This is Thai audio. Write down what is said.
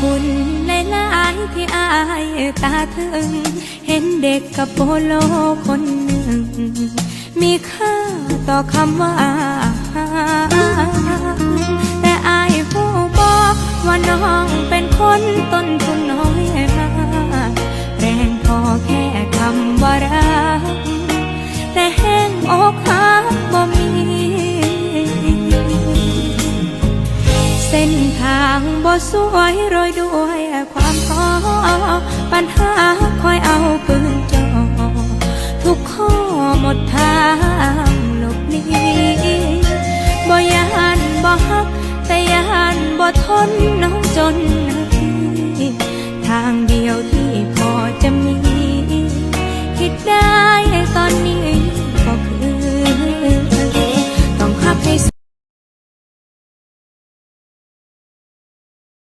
คุณในลานที่อายตาถึง เห็นเด็กกับโปโลคนหนึ่ง มีค่าต่อคำว่า แต่อายผู้บอกว่าน้องเป็นคนต้นทุน นทางบ่สวยโรยด้วยความท้อปัญหาคอยเอาปืนจ่อทุกข้อหมดทางหลบหนีบ่ยานบ่ฮักแต่ยานบ่ทนน้องจน